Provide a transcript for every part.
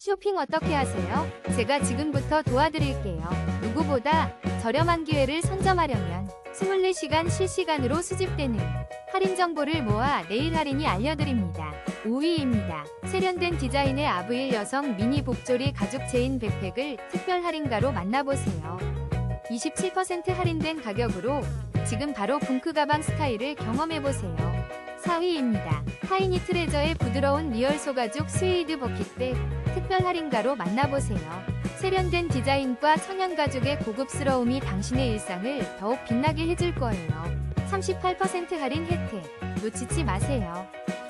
쇼핑 어떻게 하세요? 제가 지금부터 도와드릴게요. 누구보다 저렴한 기회를 선점하려면 24시간 실시간으로 수집되는 할인 정보를 모아 내일 할인이 알려드립니다. 5위입니다. 세련된 디자인의 아브일 여성 미니 복조리 가죽 체인 백팩을 특별 할인가로 만나보세요. 27% 할인된 가격으로 지금 바로 붕크 가방 스타일을 경험해보세요. 4위입니다. 타이니 트레저의 부드러운 리얼 소가죽 스웨이드 버킷백 특별 할인가로 만나보세요. 세련된 디자인과 천연 가죽의 고급스러움이 당신의 일상을 더욱 빛나게 해줄 거예요. 38% 할인 혜택 놓치지 마세요.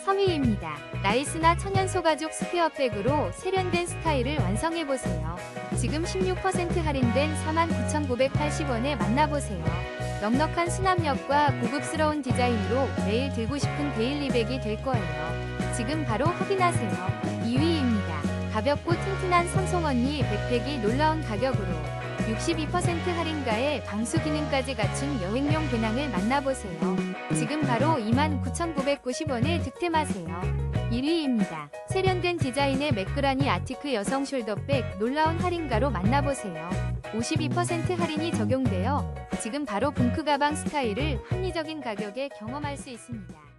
3위입니다. 나이스나 천연 소가죽 스퀘어백으로 세련된 스타일을 완성해보세요. 지금 16% 할인된 49,980원에 만나보세요. 넉넉한 수납력과 고급스러운 디자인으로 매일 들고 싶은 데일리백이 될 거예요. 지금 바로 확인하세요. 2위입니다. 가볍고 튼튼한 삼성 언니 백팩이 놀라운 가격으로 62% 할인가에 방수 기능까지 갖춘 여행용 배낭을 만나보세요. 지금 바로 29,990원에 득템하세요. 1위입니다. 세련된 디자인의 매끄라니 아티크 여성 숄더백 놀라운 할인가로 만나보세요. 52% 할인이 적용되어 지금 바로 붕크 가방 스타일을 합리적인 가격에 경험할 수 있습니다.